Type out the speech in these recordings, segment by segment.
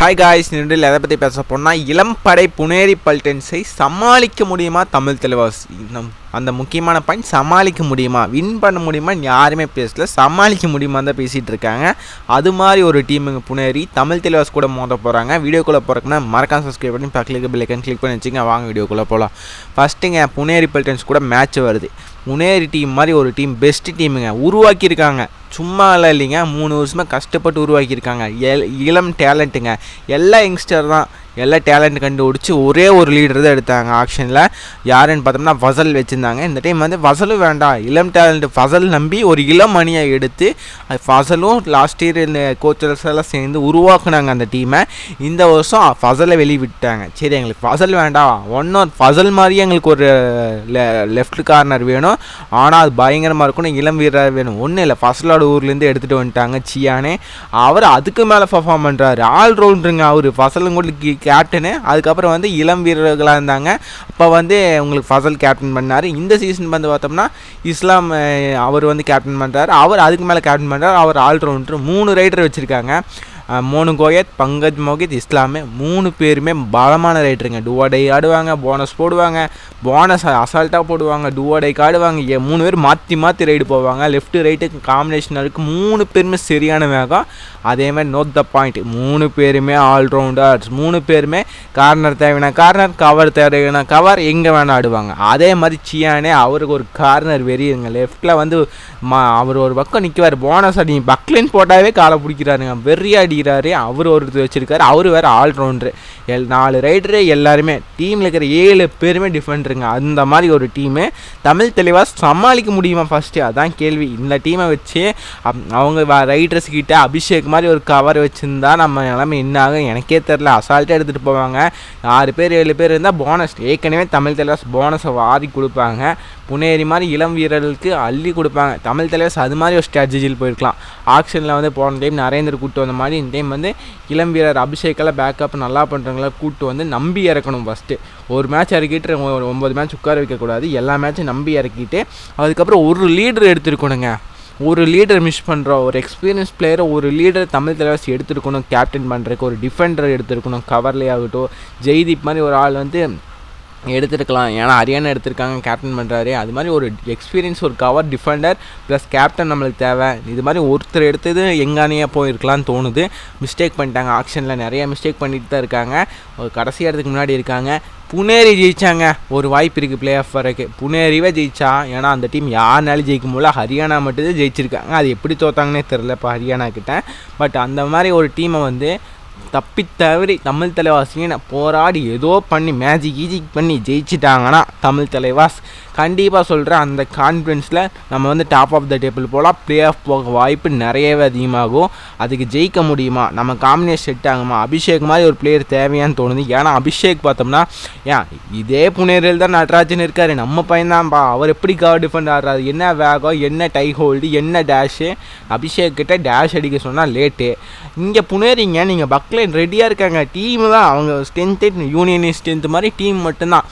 Hi guys நின்றில் எதை பற்றி பேச போனால் இளம்படை புனேரி பல்டன்ஸை சமாளிக்க முடியுமா தமிழ் தலைவாஸ் நம் அந்த முக்கியமான பாயிண்ட் சமாளிக்க முடியுமா? வின் பண்ண முடியுமான்னு யாருமே பேசல. சமாளிக்க முடியுமா தான் பேசிகிட்டு இருக்காங்க. அது மாதிரி ஒரு டீமுங்க புனேரி தமிழ் தெளிவாஸ் கூட மோத போகிறாங்க வீடியோக்குள்ளே போகிறக்குன்னா மறக்காம சப்ஸ்கிரைப் பண்ணி பக்கத்துக்கு பில்லைக்கன் கிளிக் பண்ணி வச்சுங்க வாங்க வீடியோக்குள்ளே போகலாம் ஃபஸ்ட்டுங்க புனேரி பல்டன்ஸ் கூட மேட்ச் வருது. புனேரி டீம் மாதிரி ஒரு டீம் பெஸ்ட்டு டீமுங்க உருவாக்கியிருக்காங்க. சும்மா எல்லாம் இல்லைங்க. மூணு வருஷமாக கஷ்டப்பட்டு உருவாக்கியிருக்காங்க. எல் இளம் டேலண்ட்டுங்க எல்லா யங்ஸ்டர் தான். எல்லாம் டேலண்ட் கண்டுபிடிச்சி ஒரே ஒரு லீடர் தான் எடுத்தாங்க. ஆக்ஷனில் யாருன்னு பார்த்தோம்னா ஃபசல் வச்சுருந்தாங்க. இந்த டைம் வந்து ஃபசலும் வேண்டாம். இளம் டேலண்ட் ஃபசல் நம்பி ஒரு இளம் மணியை எடுத்து அது ஃபசலும் லாஸ்ட் இயர் இந்த கோச்சர்ஸ் எல்லாம் சேர்ந்து உருவாக்குனாங்க அந்த டீமை இந்த வருஷம் ஃபசலை வெளிவிட்டாங்க சரி எங்களுக்கு ஃபசல் வேண்டாம். ஒன்றும் ஃபசல் மாதிரியே எங்களுக்கு ஒரு லெஃப்ட் கார்னர் வேணும். ஆனால் அது பயங்கரமாக இருக்கணும். இளம் வீரர் வேணும். ஒன்றும் இல்லை. ஃபசலோட ஊர்லேருந்து எடுத்துகிட்டு வந்துட்டாங்க சியானே. அவர் அதுக்கு மேலே பர்ஃபார்ம் பண்ணுறாரு ஆல்ரவுண்டருங்க அவர். ஃபசலும் கூட கேப்டனு அதுக்கப்புறம் வந்து இளம் வீரர்களாக இருந்தாங்க. அப்போ வந்து உங்களுக்கு ஃபசல் கேப்டன் பண்ணார். இந்த சீசன் வந்து பார்த்தோம்னா இஸ்லாம் அவர் வந்து கேப்டன் பண்ணுறாரு அவர் அதுக்கு மேலே கேப்டன் பண்ணுறாரு அவர் ஆல்ரவுண்டர் மூணு ரைடர் வச்சுருக்காங்க. மோனு கோயத் பங்கஜ் மோகித் இஸ்லாமே மூணு பேருமே பலமான ரைட்டருங்க டுவாடை ஆடுவாங்க போனஸ் போடுவாங்க போனஸ் அசால்ட்டாக போடுவாங்க டுவாடைக்கு ஆடுவாங்க மூணு பேர் மாற்றி மாற்றி ரைடு போவாங்க. லெஃப்ட்டு ரைட்டுக்கு காம்பினேஷன் இருக்குது மூணு பேருமே சரியான வேகம் அதே மாதிரி நோட் த பாயிண்ட் மூணு பேருமே ஆல்ரவுண்டர்ஸ் மூணு பேருமே கார்னர் தேவையான கார்னர் கவர் தேவையான கவர் எங்கே வேணால் ஆடுவாங்க. அதே மாதிரி சியானே அவருக்கு ஒரு கார்னர் வெறியுங்க. லெஃப்ட்டில் வந்து மா அவர் ஒரு பக்கம் நிற்குவார் போனஸ் அடி பக்லின் போட்டாவே காலை பிடிக்கிறாருங்க. வெறியாடி அடிக்கிறாரு அவர் ஒருத்தர் வச்சுருக்காரு அவர் வேறு ஆல்ரவுண்டரு எல் நாலு ரைடரு எல்லாருமே டீமில் இருக்கிற ஏழு பேருமே டிஃபெண்டருங்க அந்த மாதிரி ஒரு டீமு தமிழ் தெளிவாக சமாளிக்க முடியுமா ஃபஸ்ட்டு அதான் கேள்வி. இந்த டீமை வச்சு அப்- அவங்க ரைடர்ஸ் கிட்ட அபிஷேக் மாதிரி ஒரு கவர் வச்சுருந்தா நம்ம நிலமை என்ன ஆகும்? எனக்கே தெரில அசால்ட்டாக எடுத்துகிட்டு போவாங்க. ஆறு பேர் ஏழு பேர் இருந்தால் போனஸ் ஏற்கனவே தமிழ் தலைவாஸ் போனஸை வாரி கொடுப்பாங்க. புனேரி மாதிரி இளம் வீரர்களுக்கு அள்ளி கொடுப்பாங்க. தமிழ் தலைவாஸ் அது மாதிரி ஒரு ஸ்ட்ராட்டஜியில் போயிருக்கலாம். ஆக்ஷனில் வந்து போன டைம் நரேந்தர் கூட்டு வந்த மாதிரி இந்த டைம் வந்து இளம் வீரர் அபிஷேக்கெல்லாம் பேக்கப் நல்லா பண்ணுறவங்கள கூட்டு வந்து நம்பி இறக்கணும் ஃபஸ்ட்டு ஒரு மேட்ச் இறக்கிட்டு ஒரு ஒம்பது மேட்ச் உட்கார வைக்கக்கூடாது. எல்லா மேட்சும் நம்பி இறக்கிட்டு அதுக்கப்புறம் ஒரு லீடர் எடுத்துருக்கணுங்க. ஒரு லீடர் மிஸ் பண்ணுறோம் ஒரு எக்ஸ்பீரியன்ஸ் பிளேயரை ஒரு லீடர் தமிழ் தலைவாசி எடுத்துருக்கணும். கேப்டன் பண்ணுறதுக்கு ஒரு டிஃபெண்டர் எடுத்துருக்கணும். கவர்லேயே ஆகட்டும். ஜெய்தீப் மாதிரி ஒரு ஆள் வந்து எடுத்துருக்கலாம். ஏன்னா ஹரியானா எடுத்திருக்காங்க கேப்டன் பண்ணுறாரு அது மாதிரி ஒரு எக்ஸ்பீரியன்ஸ் ஒரு கவர் டிஃபெண்டர் ப்ளஸ் கேப்டன் நம்மளுக்கு தேவை. இது மாதிரி ஒருத்தர் எடுத்தது எங்கானே போயிருக்கலாம்னு தோணுது. மிஸ்டேக் பண்ணிட்டாங்க. ஆக்ஷனில் நிறைய மிஸ்டேக் பண்ணிட்டு தான் இருக்காங்க. ஒரு கடைசி இடத்துக்கு முன்னாடி இருக்காங்க. புனேரி ஜெயித்தாங்க ஒரு வாய்ப்பு இருக்குது பிளே ஆஃப் வரக்கு. புனேரிவே ஜெயிச்சா. ஏன்னா அந்த டீம் யாருனாலும் ஜெயிக்க முடியல. ஹரியானா மட்டும்தான் ஜெயிச்சிருக்காங்க. அது எப்படி தோத்தாங்கன்னே தெரில இப்போ ஹரியானா கிட்ட. பட் அந்த மாதிரி ஒரு டீமை வந்து தப்பி தவறி தமிழ் தலைவாசின்னு போராடி ஏதோ பண்ணி மேஜிக் கீஜிக் பண்ணி ஜெயிச்சிட்டாங்கன்னா தமிழ் தலைவாஸ். கண்டிப்பாக சொல்கிறேன் அந்த கான்ஃபிடென்ஸில் நம்ம வந்து டாப் ஆஃப் த டேபிள் போகலாம் ப்ளே ஆஃப் போக வாய்ப்பு நிறையவே அதிகமாகும். அதுக்கு ஜெயிக்க முடியுமா? நம்ம காம்பினேஷன் செட் ஆகுமா? அபிஷேக் மாதிரி ஒரு பிளேயர் தேவையான்னு தோணுது. ஏன்னா அபிஷேக் பார்த்தோம்னா ஏன் இதே புனேரில் தான் நடராஜன் இருக்கார். நம்ம பையன்தான்ப்பா அவர் எப்படி கவர் டிஃபெண்ட் ஆடுறாரு? என்ன வேகம்? என்ன டை ஹோல்டு என்ன டேஷு அபிஷேக் கிட்ட டேஷ் அடிக்க சொன்னால் லேட்டு இங்கே புனேரிங்க நீங்கள் பக் பக்லைன் ரெடியாக இருக்காங்க. டீம் தான். அவங்க ஸ்ட்ரென்த்து யூனியன் ஸ்ட்ரென்த் மாதிரி டீம் மட்டும்தான்.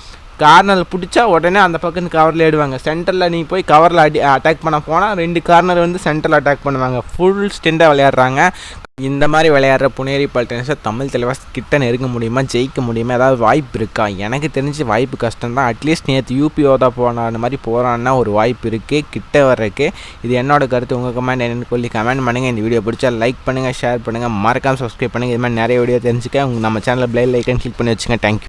கார்னர் பிடிச்சா உடனே அந்த பக்கம் கவரில் ஆடுவாங்க சென்டரில் நீ போய் கவரில் அடி அட்டாக் பண்ண போனால் ரெண்டு கார்னர் வந்து சென்டரில் அட்டாக் பண்ணுவாங்க. ஃபுல் ஸ்டெண்டாக விளையாடுறாங்க. இந்த மாதிரி விளையாடுற புனேரி பல்டன்ஸை தமிழ் தலைவாஸ் கிட்ட நெருங்க முடியுமா ஜெயிக்க முடியுமா? ஏதாவது வாய்ப்பு இருக்கா? எனக்கு தெரிஞ்சு வாய்ப்பு கஷ்டம் தான். அட்லீஸ்ட் நேற்று யூபிஓ தான் போன மாதிரி போகிறான்னா ஒரு வாய்ப்பு இருக்குது கிட்ட வர்றதுக்கு. இது என்னோட கருத்து. உங்கள் கமெண்ட் என்னென்னு சொல்லி கமெண்ட் பண்ணுங்கள் இந்த வீடியோ பிடிச்சா லைக் பண்ணுங்கள் ஷேர் பண்ணுங்கள் மறக்காமல் சப்ஸ்கிரைப் பண்ணுங்கள் இது மாதிரி நிறைய வீடியோ தெரிஞ்சுக்க. உங்கள் நம்ம சேனலில் பிளை லைக்கன் கிளிக் பண்ணி வச்சுங்க தேங்க்யூ